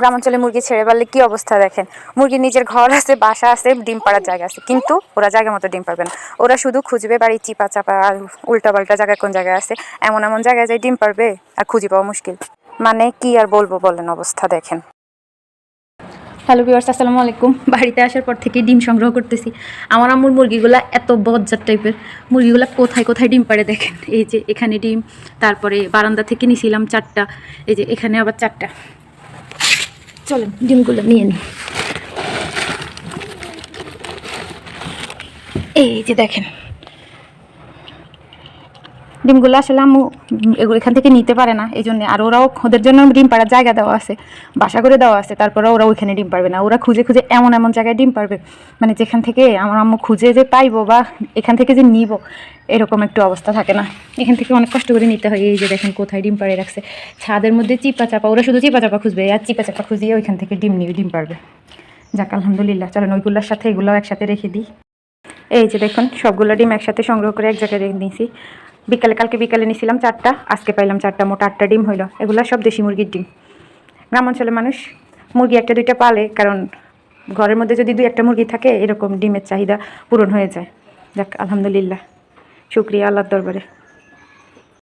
গ্রামাঞ্চলে মুরগি ছেড়ে পারলে কি অবস্থা দেখেন? মুরগির নিজের ঘর আছে, বাসা আছে, ডিম পাড়ার জায়গা আছে। কিন্তু ওরা জায়গা মতো ডিম পারবে না। ওরা শুধু খুঁজবে বাড়ির চিপা চাপা আর উল্টা পাল্টা জায়গায় কোন জায়গায় আছে। এমন এমন জায়গায় যাই ডিম পারবে আর খুঁজে পাওয়া মুশকিল। মানে কি আর বলব বলেন অবস্থা দেখেন। হ্যালো ভিউয়ার্স আসসালামু আলাইকুম। বাড়িতে আসার পর থেকে ডিম সংগ্রহ করতেছি। আমার আম্মুর মুরগিগুলা এত বজ্জার টাইপের। মুরগিগুলা কোথায় কোথায় ডিম পাড়ে দেখেন? এই যে এখানে ডিম, তারপরে বারান্দা থেকে নিছিলাম চারটা। এই যে এখানে আবার চারটা। চলেন ডিমগুলো নিয়ে নিই। এই যে দেখেন ডিমগুলো আসলে আম্মু এগুলো এখান থেকে নিতে পারে না, এই জন্য। আর ওরাও ওদের জন্য ডিম পাড়ার জায়গা দেওয়া আছে, বাসা করে দেওয়া আছে, তারপরে ওরা ওইখানে ডিম পারবে না। ওরা খুঁজে খুঁজে এমন এমন জায়গায় ডিম পারবে মানে যেখান থেকে আমার আম্মু খুঁজে যে পাইবো বা এখান থেকে যে নিব, এরকম একটু অবস্থা থাকে না। এখান থেকে অনেক কষ্ট করে নিতে হয়, এই যে দেখেন কোথায় ডিম পাড়ে রাখছে। ছাদের মধ্যে চিপা চাপা, ওরা শুধু চিপা চাপা খুঁজবে, আর চিপা চাপা খুঁজিয়ে ওইখান থেকে ডিম নিয়ে ডিম পারবে যাক, আলহামদুলিল্লাহ। চলেন, ওইগুলোর সাথে এগুলোও একসাথে রেখে দিই। এই যে দেখুন, সবগুলো ডিম একসাথে সংগ্রহ করে এক জায়গায় রেখে দিয়েছি। বিকালে, কালকে বিকালে নিয়েছিলাম চারটা, আজকে পাইলাম চারটা, মোটা আটটা ডিম হইল। এগুলো সব দেশি মুরগির ডিম। গ্রামাঞ্চলের মানুষ মুরগি একটা, দুইটা পালে, কারণ ঘরের মধ্যে যদি দুই একটা মুরগি থাকে, এরকম ডিমের চাহিদা পূরণ হয়ে যায়। যাক, আলহামদুলিল্লাহ। শুক্রিয়া আল্লাহর দরবারে।